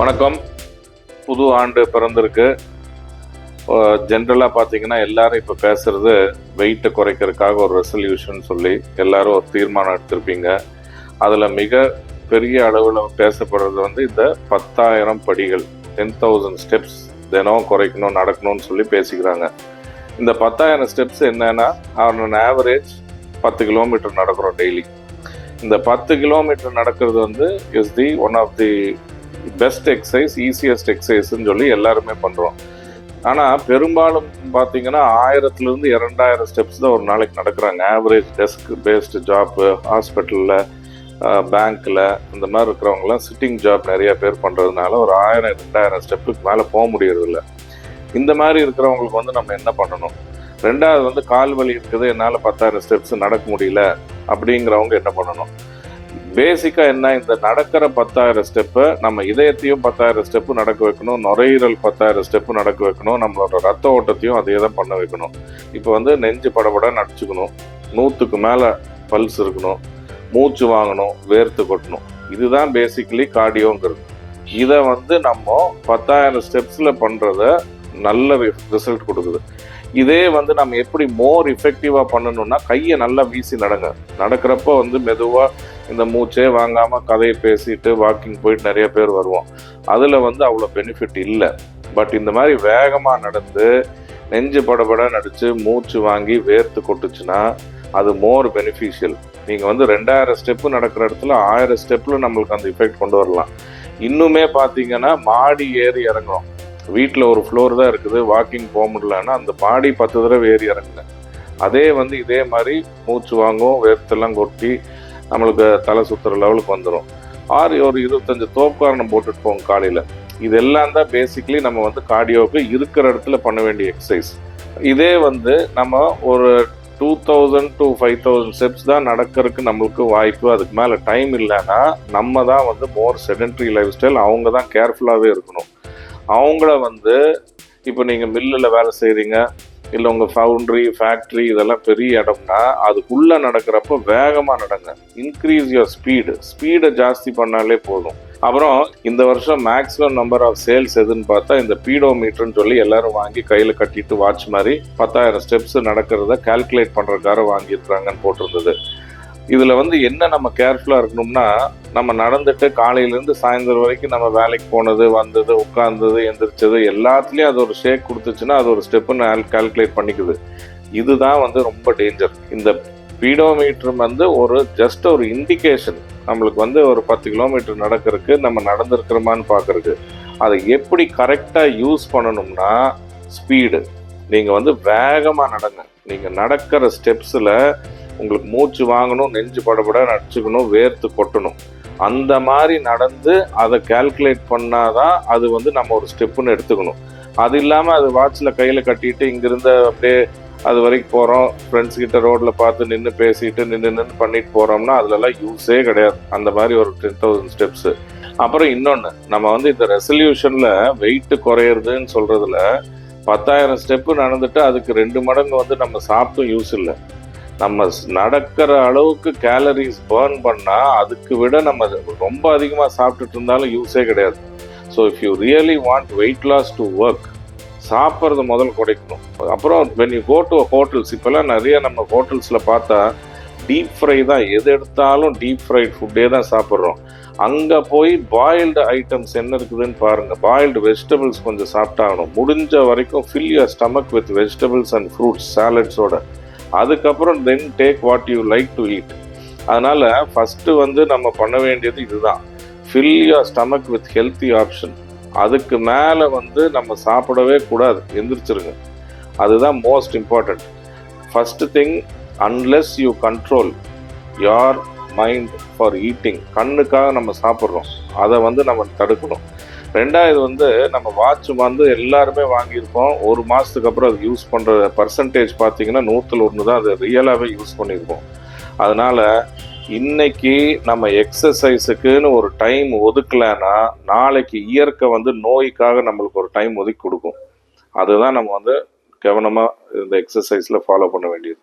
வணக்கம். புது ஆண்டு பிறந்திருக்கு. ஜென்ரலாக பார்த்தீங்கன்னா எல்லாரும் இப்போ பேசுறது வெயிட்டை குறைக்கிறதுக்காக ஒரு ரெசல்யூஷன் சொல்லி எல்லாரும் ஒரு தீர்மானம் எடுத்திருப்பீங்க. அதில் மிக பெரிய அளவில் பேசப்படுறது வந்து இந்த பத்தாயிரம் படிகள் டென் தௌசண்ட் ஸ்டெப்ஸ் தினம் குறைக்கணும் நடக்கணும்னு சொல்லி பேசிக்கிறாங்க. இந்த பத்தாயிரம் ஸ்டெப்ஸ் என்னன்னா ஆன் ஆவரேஜ் பத்து கிலோமீட்டர் நடக்கிறோம் டெய்லி இந்த பத்து கிலோமீட்டர் நடக்கிறது வந்து is the one of the best exercise easiest எக்ஸசைஸ்ன்னு சொல்லி எல்லாருமே பண்ணுறோம் ஆனால் பெரும்பாலும் பார்த்தீங்கன்னா ஆயிரத்துலேருந்து இரண்டாயிரம் ஸ்டெப்ஸ் தான் ஒரு நாளைக்கு நடக்கிறாங்க. ஆவரேஜ் டெஸ்க் பேஸ்டு ஜாப்பு ஹாஸ்பிட்டலில் பேங்க்கில் இந்த மாதிரி இருக்கிறவங்கலாம் சிட்டிங் ஜாப் நிறைய பேர் பண்ணுறதுனால ஒரு ஆயிரம் ரெண்டாயிரம் ஸ்டெப்புக்கு மேலே போக முடியறதில்ல. இந்த மாதிரி இருக்கிறவங்களுக்கு வந்து நம்ம என்ன பண்ணணும்? ரெண்டாவது வந்து கால் வலி இருக்குது என்னால் பத்தாயிரம் ஸ்டெப்ஸ் நடக்க முடியல அப்படிங்கிறவங்க என்ன பண்ணணும்? பேசிக்காக என்ன இந்த நடக்கிற பத்தாயிரம் ஸ்டெப்பை நம்ம இதயத்தையும் பத்தாயிரம் ஸ்டெப்பு நடக்க வைக்கணும் நுரையீரல் பத்தாயிரம் ஸ்டெப்பு நடக்க வைக்கணும் நம்மளோட ரத்த ஓட்டத்தையும் அதே தான் பண்ண வைக்கணும். இப்போ வந்து நெஞ்சு படபட நடிச்சுக்கணும் நூற்றுக்கு மேலே பல்ஸ் இருக்கணும் மூச்சு வாங்கணும் வேர்த்து கொட்டணும். இதுதான் பேசிக்கலி கார்டியோங்கிறது இதை வந்து நம்ம பத்தாயிரம் ஸ்டெப்ஸில் பண்ணுறத நல்ல ரிசல்ட் கொடுக்குது. இதே வந்து நம்ம எப்படி மோர் இஃபெக்டிவாக பண்ணணும்னா கையை நல்லா வீசி நடங்க. நடக்கிறப்போ வந்து மெதுவாக இந்த மூச்சே வாங்காமல் கதையை பேசிட்டு வாக்கிங் போயிட்டு நிறைய பேர் வருவோம். அதில் வந்து அவ்வளோ பெனிஃபிட் இல்லை. பட் இந்த மாதிரி வேகமாக நடந்து நெஞ்சு படபட நடிச்சு மூச்சு வாங்கி வேர்த்து கொட்டுச்சுன்னா அது மோர் பெனிஃபிஷியல் நீங்கள் வந்து ரெண்டாயிரம் ஸ்டெப்பு நடக்கிற இடத்துல ஆயிரம் ஸ்டெப்பில் நம்மளுக்கு அந்த இஃபெக்ட் கொண்டு வரலாம். இன்னுமே பார்த்தீங்கன்னா மாடி ஏறி இறங்குறோம். வீட்டில் ஒரு ஃப்ளோர் தான் இருக்குது வாக்கிங் போக முடியலன்னா அந்த பாடி பத்து தடவை ஏறி இறங்குங்க அதே வந்து இதே மாதிரி மூச்சு வாங்கும் வேர்த்தெல்லாம் கொட்டி நம்மளுக்கு தலை சுற்றுற லெவலுக்கு வந்துடும் ஆறு ஒரு இருபத்தஞ்சு தோப்புக்காரணம் போட்டுட்டு போவோம் காலையில். இதெல்லாம் தான் பேசிக்கலி நம்ம வந்து கார்டியோவுக்கு இருக்கிற இடத்துல பண்ண வேண்டிய எக்ஸசைஸ் இதே வந்து நம்ம ஒரு two thousand to five thousand steps தான் நடக்கிறதுக்கு நம்மளுக்கு வாய்ப்பு. அதுக்கு மேலே டைம் இல்லைன்னா நம்ம தான் வந்து மோர் செடென்ட்ரி லைஃப் ஸ்டைல் அவங்க தான் கேர்ஃபுல்லாகவே இருக்கணும். அவங்கள வந்து இப்போ நீங்கள் மில்லில் வேலை செய்கிறீங்க இல்லை உங்கள் ஃபவுண்ட்ரி ஃபேக்ட்ரி இதெல்லாம் பெரிய இடம்னா அதுக்குள்ளே நடக்கிறப்ப வேகமாக நடங்க. இன்க்ரீஸ் யுவர் ஸ்பீடு ஸ்பீடை ஜாஸ்தி பண்ணாலே போதும். அப்புறம் இந்த வருஷம் மேக்ஸிமம் நம்பர் ஆஃப் சேல்ஸ் எதுன்னு பார்த்தா இந்த பீடோமீட்டர்னு சொல்லி எல்லாரும் வாங்கி கையில் கட்டிட்டு வாட்ச் மாதிரி பத்தாயிரம் ஸ்டெப்ஸ் நடக்கிறத கால்குலேட் பண்ணுறதுக்காக வாங்கியிருக்கிறாங்கன்னு போட்டிருந்தது. இதில் வந்து என்ன நம்ம கேர்ஃபுல்லாக இருக்கணும்னா நம்ம நடந்துட்டு காலையிலேருந்து சாயந்தரம் வரைக்கும் நம்ம வேலைக்கு போனது வந்தது உட்காந்தது எந்திரிச்சது எல்லாத்துலேயும் அது ஒரு ஷேக் கொடுத்துச்சுன்னா அது ஒரு ஸ்டெப்புன்னு கால்குலேட் பண்ணிக்குது. இதுதான் வந்து ரொம்ப டேஞ்சர் இந்த ஸ்பீடோமீட்டர் வந்து ஒரு ஜஸ்ட் ஒரு இண்டிகேஷன் நம்மளுக்கு வந்து ஒரு பத்து கிலோமீட்டர் நடக்கிறதுக்கு நம்ம நடந்திருக்கிறோமான்னு பார்க்கறதுக்கு அதை எப்படி கரெக்டாக யூஸ் பண்ணணும்னா ஸ்பீடு நீங்கள் வந்து வேகமாக நடங்க. நீங்கள் நடக்கிற ஸ்டெப்ஸில் உங்களுக்கு மூச்சு வாங்கணும் நெஞ்சு படபட நடிச்சுக்கணும் வேர்த்து கொட்டணும். அந்த மாதிரி நடந்து அதை கால்குலேட் பண்ணாதான் அது வந்து நம்ம ஒரு ஸ்டெப்புன்னு எடுத்துக்கணும். அது இல்லாமல் அது வாட்சில் கையில் கட்டிட்டு இங்கிருந்து அப்படியே அது வரைக்கும் போகிறோம் ஃப்ரெண்ட்ஸ் கிட்ட ரோட்டில் பார்த்து நின்று பேசிட்டு நின்று நின்று பண்ணிட்டு போகிறோம்னா அதுலலாம் யூஸே கிடையாது. அந்த மாதிரி ஒரு டென் தௌசண்ட் ஸ்டெப்ஸு அப்புறம் இன்னொன்று நம்ம வந்து இந்த ரெசல்யூஷனில் வெயிட்டு குறையிறதுன்னு சொல்கிறதுல பத்தாயிரம் ஸ்டெப்பு நடந்துட்டு அதுக்கு ரெண்டு மடங்கு வந்து நம்ம சாப்பிட்டும் யூஸ் இல்லை. நம்ம நடக்கிற அளவுக்கு கேலரிஸ் பேர்ன் பண்ணால் அதுக்கு விட நம்ம ரொம்ப அதிகமாக சாப்பிட்டுட்டு இருந்தாலும் யூஸே கிடையாது. So if you really want weight loss to work சாப்பிட்றது முதல் குறைக்கணும். அப்புறம் when you go to hotels இப்போல்லாம் நிறைய நம்ம ஹோட்டல்ஸில் பார்த்தா டீப் ஃப்ரை தான். எது எடுத்தாலும் டீப் ஃப்ரைட் ஃபுட்டே தான் சாப்பிட்றோம். அங்கே போய் பாயில்டு ஐட்டம்ஸ் என்ன இருக்குதுன்னு பாருங்கள் பாயில்டு வெஜிடபிள்ஸ் கொஞ்சம் சாப்பிட்டாகணும். முடிஞ்ச வரைக்கும் fill your stomach with vegetables and fruits சாலட்ஸோட அதுக்கப்புறம் then take what you like to eat அதனால் ஃபஸ்ட்டு வந்து நம்ம பண்ண வேண்டியது இதுதான். Fill your stomach with healthy option அதுக்கு மேலே வந்து நம்ம சாப்பிடவே கூடாது. எந்திரிச்சிருங்க. அதுதான் most important first thing unless you control your mind for eating கண்ணுக்காக நம்ம சாப்பிட்றோம். அதை வந்து நம்ம தடுக்கணும். ரெண்டாவது வந்து நம்ம வாட்ச் வந்து எல்லாருமே வாங்கியிருக்கோம் ஒரு மாதத்துக்கு அப்புறம் அது யூஸ் பண்ணுற பர்சன்டேஜ் பார்த்தீங்கன்னா நூற்றில் ஒன்று தான் அதை ரியலாகவே யூஸ் பண்ணியிருக்கோம். அதனால் இன்னைக்கு நம்ம எக்ஸசைஸுக்குன்னு ஒரு டைம் ஒதுக்கலைன்னா நாளைக்கு இயற்கை வந்து நோய்க்காக நம்மளுக்கு ஒரு டைம் ஒதுக்கி கொடுக்கும். அதுதான் நம்ம வந்து கவனமாக இந்த எக்ஸசைஸில் ஃபாலோ பண்ண வேண்டியது.